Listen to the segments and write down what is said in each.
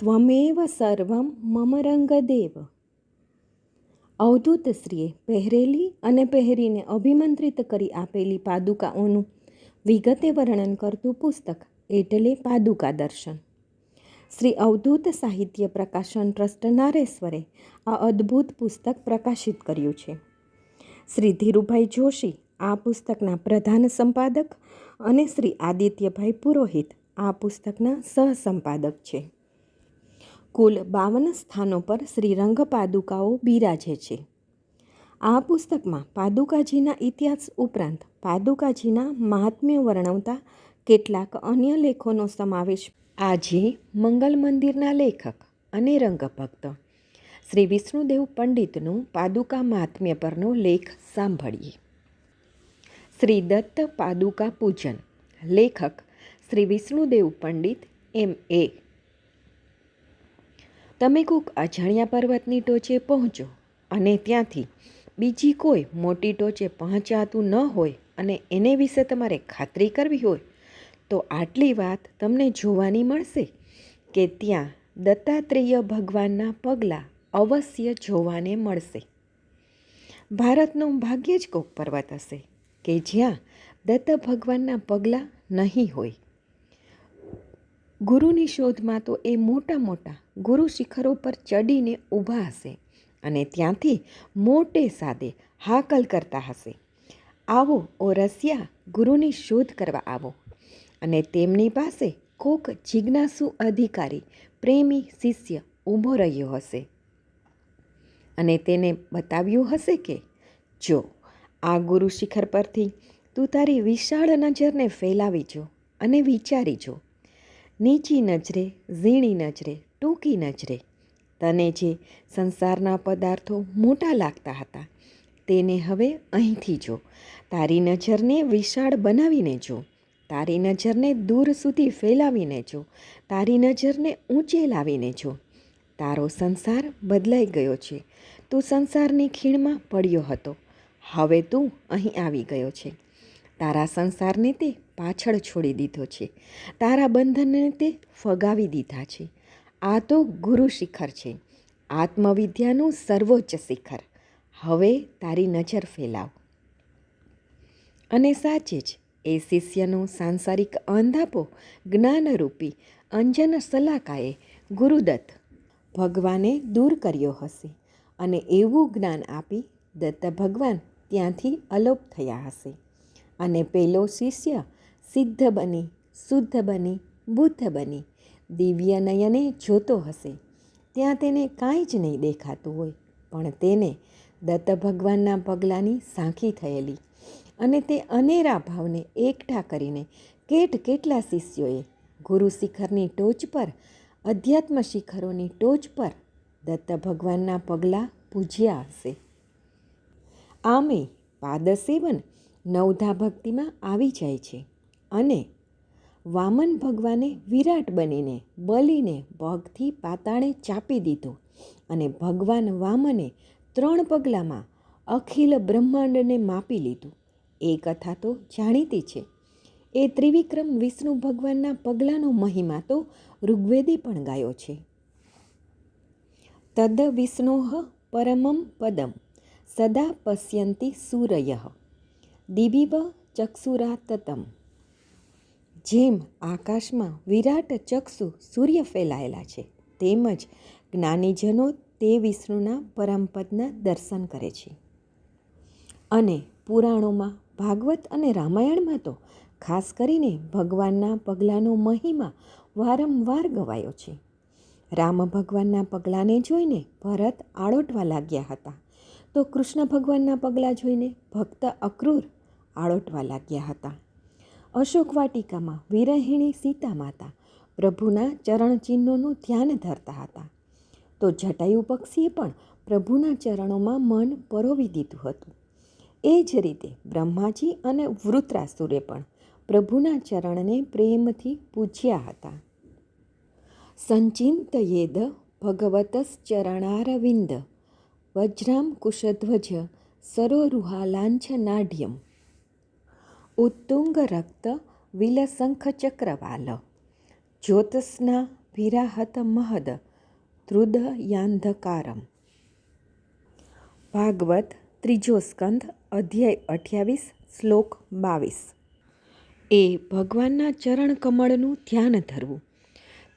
ત્વમેવ સર્વમ મમ રંગદેવ અવધૂતશ્રીએ પહેરેલી અને પહેરીને અભિમંત્રિત કરી આપેલી પાદુકાઓનું વિગતે વર્ણન કરતું પુસ્તક એટલે પાદુકા દર્શન શ્રી અવધૂત સાહિત્ય પ્રકાશન ટ્રસ્ટ નારેશ્વરે આ અદ્ભુત પુસ્તક પ્રકાશિત કર્યું છે શ્રી ધીરુભાઈ જોશી આ પુસ્તકના પ્રધાન સંપાદક અને શ્રી આદિત્યભાઈ પુરોહિત આ પુસ્તકના સહસંપાદક છે કુલ બાવન સ્થાનો પર શ્રીરંગ પાદુકાઓ બિરાજે છે. આ પુસ્તકમાં પાદુકાજીના ઇતિહાસ ઉપરાંત પાદુકાજીના મહાત્મ્ય વર્ણવતા કેટલાક અન્ય લેખોનો સમાવેશ આજે મંગલ મંદિરના લેખક અને રંગભક્ત શ્રી વિષ્ણુદેવ પંડિતનું પાદુકા મહાત્મ્ય પરનો લેખ સાંભળીએ. શ્રી દત્ત પાદુકા પૂજન લેખક શ્રી વિષ્ણુદેવ પંડિત એમ. એ. તમે કોઈક અજાણ્યા પર્વતની ટોચે પહોંચો અને ત્યાંથી બીજી કોઈ મોટી ટોચે પહોંચાતું ન હોય અને એને વિશે તમારે ખાતરી કરવી હોય, તો આટલી વાત તમને જોવાની મળશે કે ત્યાં દત્તાત્રેય ભગવાનના પગલાં અવશ્ય જોવાને મળશે. ભારતનું ભાગ્યે જ કોક પર્વત હશે કે જ્યાં દત્ત ભગવાનના પગલાં નહીં હોય. ગુરુની શોધમાં તો એ મોટા મોટા ગુરુ શિખરો પર ચડીને ઊભા હશે અને ત્યાંથી મોટે સાદે હાકલ કરતા હશે. આવો ઓ રસિયા, ગુરુની શોધ કરવા આવો. અને તેમની પાસે કોક જિજ્ઞાસુ અધિકારી, પ્રેમી શિષ્ય ઊભો રહ્યો હશે. અને તેને બતાવ્યું હશે કે, જો, આ ગુરુ શિખર પરથી તું તારી વિશાળ નજરને ફેલાવી જો અને વિચારી જો નીચી નજરે, ઝીણી નજરે, ટૂંકી નજરે. તને જે સંસારના પદાર્થો મોટા લાગતા હતા, તેને હવે અહીંથી જો. તારી નજરને વિશાળ બનાવીને જો. તારી નજરને દૂર સુધી ફેલાવીને જો. તારી નજરને ઊંચે લાવીને જો. તારો સંસાર બદલાઈ ગયો છે. તું સંસારની ખીણમાં પડ્યો હતો. હવે તું અહીં આવી ગયો છે. તારા સંસારને તે પાછળ છોડી દીધો છે. તારા બંધનને તે ફગાવી દીધા છે. આ તો ગુરુ શિખર છે. આત્મવિદ્યાનું સર્વોચ્ચ શિખર. હવે તારી નજર ફેલાવ. અને સાચે જ, એ શિષ્યનો સાંસારિક અંધાપો જ્ઞાનરૂપી અંજન સલાકાએ ગુરુદત્ત ભગવાને દૂર કર્યો હશે અને એવું જ્ઞાન આપી દત્ત ભગવાન ત્યાંથી અલોપ થયા હશે. અને પેલો શિષ્ય સિદ્ધ બની, શુદ્ધ બની, બુદ્ધ બની. દિવ્ય નયને જોતો હશે. ત્યાં તેને કાંઈ જ નહીં દેખાતું હોય, પણ તેને દત્ત ભગવાનના પગલાંની સાંખી થયેલી અને તે અનેરા ભાવને એકઠા કરીને કેટ કેટલા શિષ્યોએ ગુરુ શિખરની ટોચ પર, અધ્યાત્મ શિખરોની ટોચ પર દત્ત ભગવાનના પગલાં પૂજ્યા હશે. આમે પાદસેવન નવધા ભક્તિમાં આવી જાય છે અને વામન ભગવાને વિરાટ બનીને, બલીને ભગથી પાતાળે ચાપી દીધો અને ભગવાન વામને ત્રણ પગલામાં અખિલ બ્રહ્માંડને માપી લીધું. એ કથા તો જાણીતી છે. એ ત્રિવિક્રમ વિષ્ણુ ભગવાનના પગલાંનો મહિમા તો ઋગ્વેદે પણ ગાયો છે. તદ વિષ્ણોહ પરમમ પદમ, સદા પશ્યંતી સૂરય. દિબિવ ચક્ષુરાતતમ. જેમ આકાશમાં વિરાટ ચક્ષુ સૂર્ય ફેલાયેલા છે, તેમજ જ્ઞાનીજનો તે વિષ્ણુના પરમપદના દર્શન કરે છે. અને પુરાણોમાં ભાગવત અને રામાયણમાં તો ખાસ કરીને ભગવાનના પગલાંનો મહિમા વારંવાર ગવાયો છે. રામ ભગવાનના પગલાંને જોઈને ભરત આળોટવા લાગ્યા હતા. તો કૃષ્ણ ભગવાનના પગલાં જોઈને ભક્ત અક્રૂર આળોટવા લાગ્યા હતા. અશોક વાટિકામાં વિરહિણી સીતા માતા પ્રભુના ચરણચિહ્નોનું ધ્યાન ધરતા હતા. તો જટાયુ પક્ષીએ પણ પ્રભુના ચરણોમાં મન પરોવી દીધું હતું. એ જ રીતે બ્રહ્માજી અને વૃત્રાસુરે પણ પ્રભુના ચરણને પ્રેમથી પૂજ્યા હતા. સંચિંતયેદ ભગવતશ્ચરણારવિંદ વજ્રામ કુશધ્વજ સરોરુહાલાંછનાઢ્યમ ઉત્તુંગ રક્ત વિલશંખ ચક્રવાલ. જ્યોત્સ્ના વિરાહત મહદ ધ્રુદયાંધકારમ ભાગવત ત્રીજો સ્કંદ, અધ્યાય અઠ્યાવીસ, શ્લોક બાવીસ. એ ભગવાનના ચરણ કમળનું ધ્યાન ધરવું.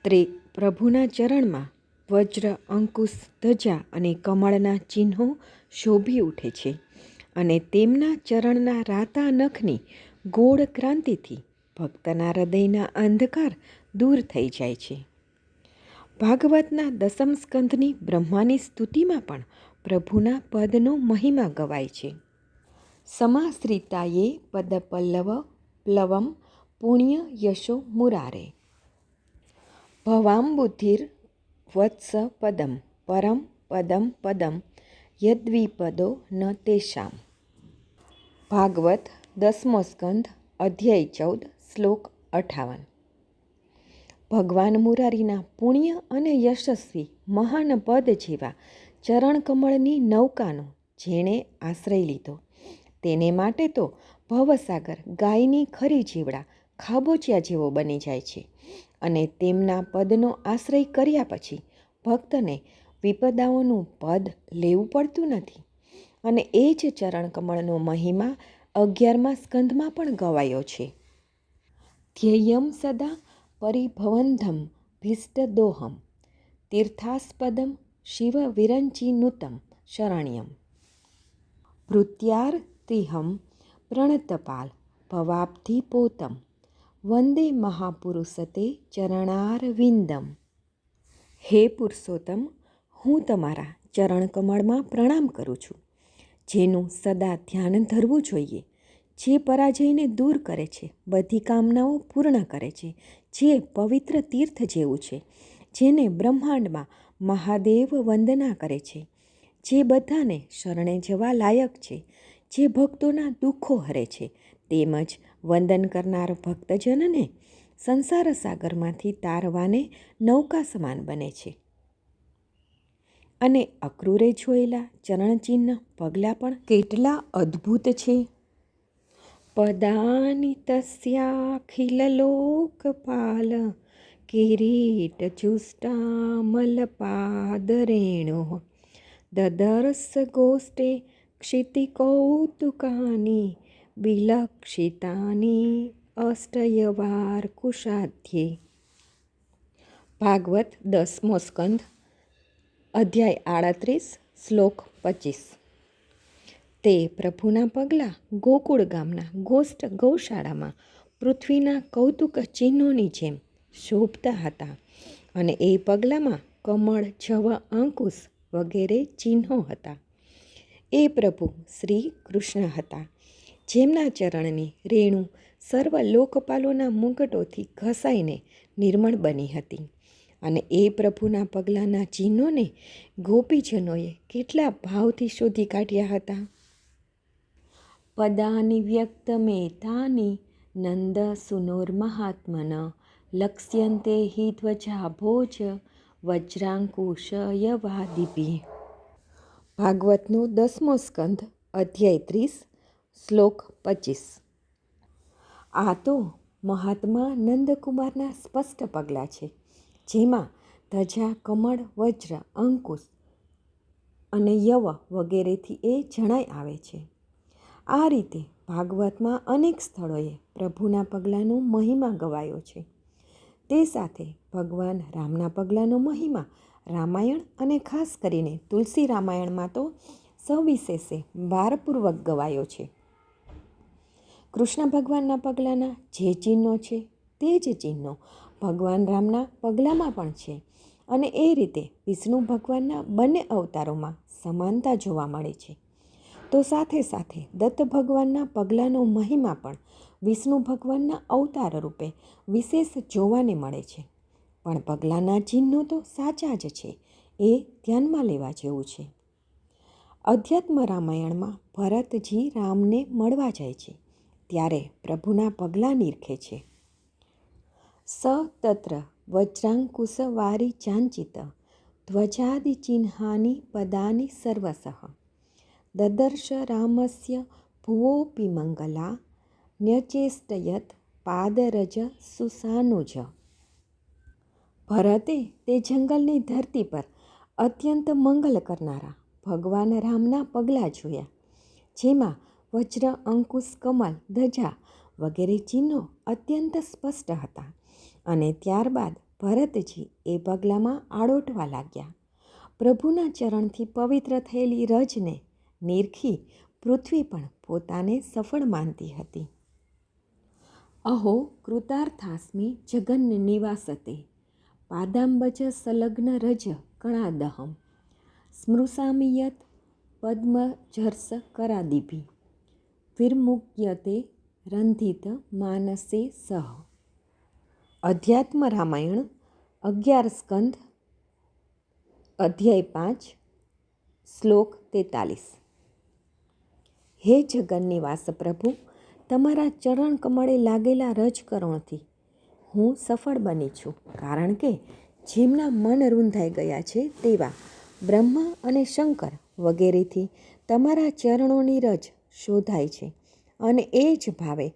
ત્રે પ્રભુના ચરણમાં વજ્ર, અંકુશ, ધજા અને કમળના ચિહ્નો શોભી ઉઠે છે અને તેમના ચરણના રાતા નખની ગોળ ક્રાંતિથી ભક્તના હૃદયના અંધકાર દૂર થઈ જાય છે. ભાગવતના દસમ સ્કંધની બ્રહ્માની સ્તુતિમાં પણ પ્રભુના પદનો મહિમા ગવાય છે. સમાશ્રિતાયે પદપલ્લવ પ્લવમ પુણ્ય યશો મુરારે. ભવામ બુદ્ધિર વત્સ પદમ પરમ પદમ પદમ યદ્વિપદો ન તેષામ. ભાગવત દસમો સ્કંધ અધ્યાય ચૌદ, શ્લોક અઠાવન. ભગવાન મુરારીના પુણ્ય અને યશસ્વી મહાન પદ જેવા ચરણકમળની નૌકાનો જેણે આશ્રય લીધો. તેને માટે તો ભવસાગર ગાયની ખરી જીવડા ખાબોચિયા જેવો બની જાય છે અને તેમના પદનો આશ્રય કર્યા પછી ભક્તને વિપદાઓનું પદ લેવું પડતું નથી અને એ જ ચરણકમળનો મહિમા અગિયારમા સ્કંધમાં પણ ગવાયો છે. ધ્યેયમ સદા પરિભવંધમ ભીષ્ટદોહમ, તીર્થાસ્પદમ શિવ વિરંચિનુતમ શરણ્યમ ભૃત્યાર્તિહમ પ્રણતપાલ ભવાબ્ધિ પોતમ વંદે મહાપુરુષતે ચરણારવિંદમ. હે પુરુષોત્તમ, હું તમારા ચરણકમળમાં પ્રણામ કરું છું. જેનું સદા ધ્યાન ધરવું જોઈએ, જે પરાજયને દૂર કરે છે, બધી કામનાઓ પૂર્ણ કરે છે, જે પવિત્ર તીર્થ જેવું છે, જેને બ્રહ્માંડમાં મહાદેવ વંદના કરે છે, જે બધાને શરણે જવા લાયક છે, જે ભક્તોના દુઃખો હરે છે, તેમજ વંદન કરનાર ભક્તજનને સંસાર સાગરમાંથી તારવાને નૌકા સમાન બને છે. અને અક્રૂરે જોયેલા ચરણચિહ્ન પગલાં પણ કેટલા અદ્ભુત છે. પદાની તસ્યાખિલલોકપાલ કિરીટ ચુષ્ટામલપાદરેણો દદર્શ ગોષ્ઠે ક્ષિતિકૌતુકાની, વિલક્ષિતાની અષ્ટયવાર કુશાધ્યે. ભાગવત દસમો સ્કંધ અધ્યાય આડત્રીસ, શ્લોક પચીસ. તે પ્રભુના પગલાં ગોકુળ ગામના ગોષ્ઠ ગૌશાળામાં પૃથ્વીના કૌતુક ચિહ્નોની જેમ શોભતા હતા અને એ પગલામાં કમળ જવ અંકુશ વગેરે ચિહ્નો હતા. એ પ્રભુ શ્રી કૃષ્ણ હતા, જેમના ચરણની રેણુ સર્વ લોકપાલોના મુગટોથી ઘસાઈને નિર્મળ બની હતી. અને એ પ્રભુના પગલાંના ચિહ્નોને ગોપીજનોએ કેટલા ભાવથી શોધી કાઢ્યા હતા. પદાની વ્યક્ત મેતાની નંદ સુનોર મહાત્મન, લક્ષ્યંતે હિ ધ્વજા ભોજ, વજ્રાંકુશયવાદિભી. ભાગવતનો દસમો સ્કંધ અધ્યાય ત્રીસ, શ્લોક પચીસ. આ તો મહાત્મા નંદકુમારના સ્પષ્ટ પગલાં છે. જેમાં ધજા, કમળ, વજ્ર, અંકુશ અને યવ વગેરેથી એ જણાઈ આવે છે. આ રીતે ભાગવતમાં અનેક સ્થળોએ પ્રભુના પગલાંનો મહિમા ગવાયો છે. તે સાથે ભગવાન રામના પગલાંનો મહિમા રામાયણ અને ખાસ કરીને તુલસી રામાયણમાં તો સવિશેષે ભારપૂર્વક ગવાયો છે. કૃષ્ણ ભગવાનના પગલાંના જે ચિહ્નો છે તે જ ચિહ્નો ભગવાન રામના પગલાંમાં પણ છે અને એ રીતે વિષ્ણુ ભગવાનના બંને અવતારોમાં સમાનતા જોવા મળે છે. તો સાથે સાથે દત્ત ભગવાનના પગલાંનો મહિમા પણ વિષ્ણુ ભગવાનના અવતાર રૂપે વિશેષ જોવાને મળે છે. પણ પગલાંના ચિહ્નો તો સાચા જ છે, એ ધ્યાનમાં લેવા જેવું છે. અધ્યાત્મ રામાયણમાં ભરતજી રામને મળવા જાય છે, ત્યારે પ્રભુના પગલાં નિરખે છે. સ તત્ર વજ્રાંકુશવારી ચાંચિત ધ્વજાદિચિહ્નાની પદાની સર્વસઃ દદર્શ રામસ્ય ભુવોપી મંગલા ન્યચેષ્ટયત પાદરજ સુસાનુજ ભરતે તે જંગલની ધરતી પર અત્યંત મંગલ કરનારા, ભગવાન રામના પગલાં જોયા, જેમાં વજ્ર, અંકુશ, કમલ, ધજા વગેરે ચિહ્નો અત્યંત સ્પષ્ટ હતા. અને ત્યારબાદ ભરતજી એ પગલામાં આડોટવા લાગ્યા. પ્રભુના ચરણથી પવિત્ર થયેલી રજને નિરખી પૃથ્વી પણ પોતાને સફળ માનતી હતી. અહો, કૃતાર્થાસ્મી જગન નિવાસતે, પાદાંબજ સંલગ્ન રજ કણાદહમ સ્મૃસામિયત પદ્મજર્સ કરાદિભી, વિર્મુક્યતે રંધિત માનસે સહ અધ્યાત્મ રામાયણ, અગિયાર સ્કંદ, અધ્યાય પાંચ, શ્લોક તેતાલીસ. હે જગન્નિવાસ પ્રભુ, તમારા ચરણ કમળે લાગેલા રજકરણથી હું સફળ બની છું, કારણ કે જેમના મન રૂંધાઈ ગયા છે તેવા બ્રહ્મા અને શંકર વગેરેથી તમારા ચરણોની રજ શોધાય છે અને એ જ ભાવે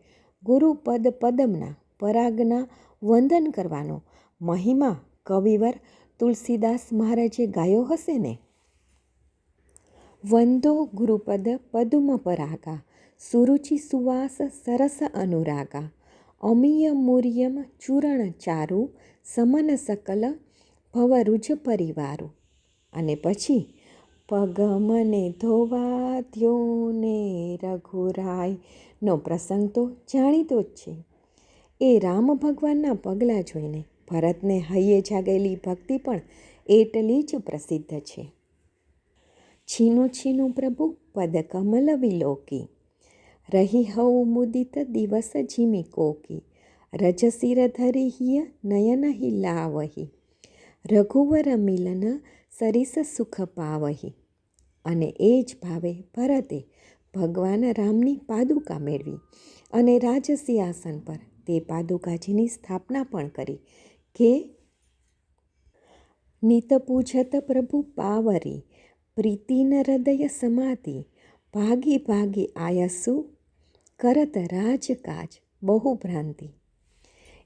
ગુરુપદ પદમના પરાગના વંદન કરવાનો. મહિમા, કવિવર, તુલસીદાસ મહારાજે ગાયો હશે ને? વંદો ગુરુપદ પદુમ પરાગા, સુરુચિ સુવાસ સરસ અનુરાગા. અમીય મૂર્યમ ચૂરણ ચારુ, સમન સકલ ભવરુજ પરિવારો. અને પછી પગ મને ધોવા દ્યો ને રઘુરાયનો પ્રસંગ તો જાણીતો જ છે. એ રામ ભગવાનના પગલાં જોઈને ભરતને હૈયે જાગેલી ભક્તિ પણ એટલી જ પ્રસિદ્ધ છે. છીનું છીનું પ્રભુ, પદ કમલ વિલોકી. રહી હઉ મુદિત દિવસ જીમી કોકી. રજશિર ધરી હિય નયન હિલાવહી રઘુવર મિલન સરીસ સુખ પાવહી. અને એ જ ભાવે ભરતે ભગવાન રામની પાદુકા મેળવી અને રાજસિંહાસન પર તે પાદુકાજીની સ્થાપના પણ કરી કે નિત પૂજત પ્રભુ પાવરી, પ્રીતિન હૃદય સમાધિ, ભાગી ભાગી આયસુ, કરત રાજકાજ, બહુ ભ્રાંતિ.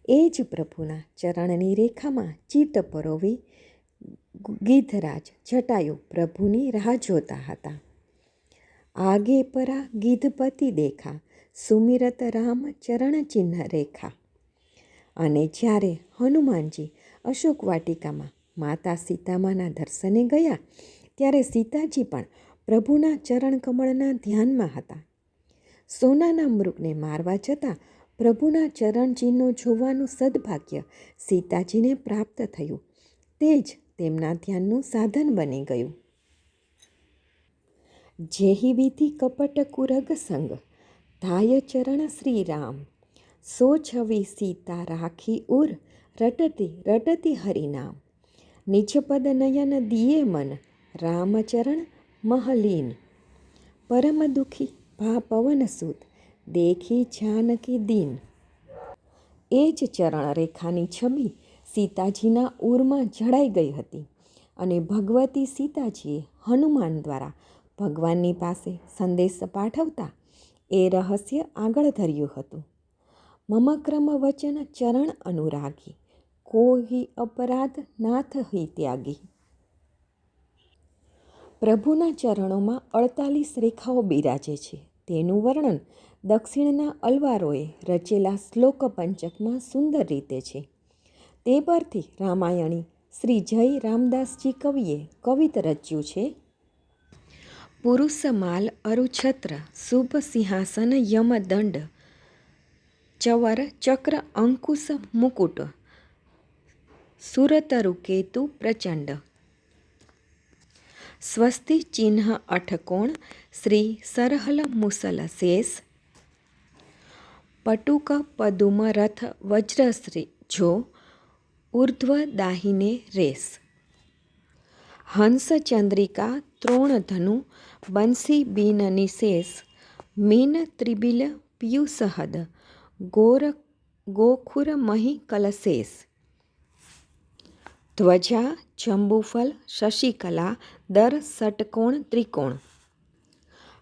એ જ પ્રભુના ચરણની રેખામાં ચિત્ત પરોવી ગીધરાજ જટાયુ પ્રભુની રાહ જોતા હતા. આગે પરા ગીધપતિ દેખા સુમિરત રામ ચરણ ચિહ્ન રેખા. અને જ્યારે હનુમાનજી અશોક વાટિકામાં માતા સીતામાના દર્શને ગયા, ત્યારે સીતાજી પણ પ્રભુના ચરણ કમળના ધ્યાનમાં હતા. સોનાના મૃગને મારવા જતાં પ્રભુના ચરણ ચિહ્નો જોવાનું સદભાગ્ય સીતાજીને પ્રાપ્ત થયું. તે જ તેમના ધ્યાનનું સાધન બની ગયું. જેહી વિધિ કપટ કુરગ સંગ ધાય ચરણ શ્રી રામ સો છવી સીતા રાખી ઉર રટતી રટતી હરિનામ નિજપદ નયન દિયે મન રામચરણ મહલીન પરમ દુખી ભા પવન સુત દેખી જાનકી દીન એ જ ચરણ રેખાની છબી સીતાજીના ઉરમાં જડાઈ ગઈ હતી અને ભગવતી સીતાજીએ હનુમાન દ્વારા ભગવાનની પાસે સંદેશ પાઠવતા એ રહસ્ય આગળ ધર્યું હતું. મમક્રમ વચન ચરણ અનુરાગી કોહી અપરાધ નાથ હિ ત્યાગી. પ્રભુના ચરણોમાં અડતાલીસ રેખાઓ બિરાજે છે. તેનું વર્ણન દક્ષિણના અલવારોએ રચેલા શ્લોક પંચકમાં સુંદર રીતે છે. તે પરથી રામાયણી શ્રી જય રામદાસજી કવિએ કવિત રચ્યું છે પુરુષમાલ અરુછત્ર, શુભ સિંહાસન, યમદંડ, ચવર, ચક્ર, અંકુશ, મુકુટ સુરતરુ કેતુ પ્રચંડ. સ્વસ્તિ ચિહ્ન, અઠકોણ, શ્રી સરહલ મુસલ શેષ, પટુક, પદુમ, રથ, વજ્રશ્રી, જો ઉર્ધ્વ દાહિને રેસ. હંસ ચંદ્રિકા ત્રોણધનુ બંસી બિન નિશેષ, મીન ત્રિબિલ પિયુષહદ ગોર ગોખુર મહી કલશેષ. ધ્વજા, જંબુફલ, શશિકલા, દર ષટકોણ ત્રિકોણ.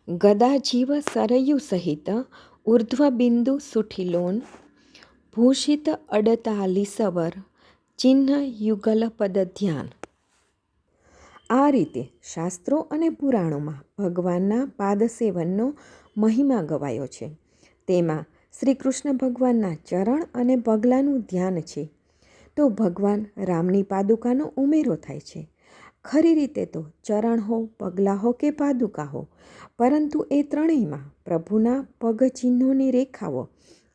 ગદાજીવ સરયુ સહિત ઉર્ધ્વબિંદુ સુઠિલોન, ભૂષિત અડતાલીસવર, ચિહ્ન યુગલ પદ ધ્યાન આ રીતે શાસ્ત્રો અને પુરાણોમાં ભગવાનના પાદસેવનનો મહિમા ગવાયો છે. તેમાં શ્રી કૃષ્ણ ભગવાનના ચરણ અને પગલાંનું ધ્યાન છે. તો ભગવાન રામની પાદુકાનો ઉમેરો થાય છે. ખરી રીતે તો ચરણ હો, પગલાં હો કે પાદુકા હો, પરંતુ એ ત્રણેયમાં પ્રભુના પગચિહ્નોની રેખાઓ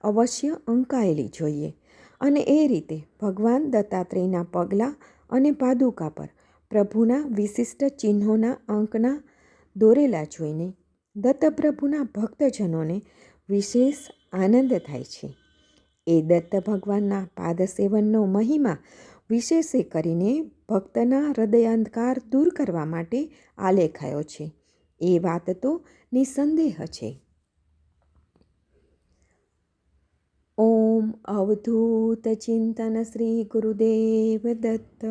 અવશ્ય અંકાયેલી જોઈએ. અને એ રીતે ભગવાન દત્તાત્રેયના પગલાં અને પાદુકા પર પ્રભુના વિશિષ્ટ ચિહ્નોના અંકના દોરેલા જોઈને દત્તપ્રભુના ભક્તજનોને વિશેષ આનંદ થાય છે. એ દત્ત ભગવાનના પાદસેવનનો મહિમા વિશેષે કરીને ભક્તના હૃદયાંધકાર દૂર કરવા માટે આલેખાયો છે. એ વાત તો નિસંદેહ છે. ઓમ અવધૂત ચિંતન શ્રી ગુરુદેવ દત્ત.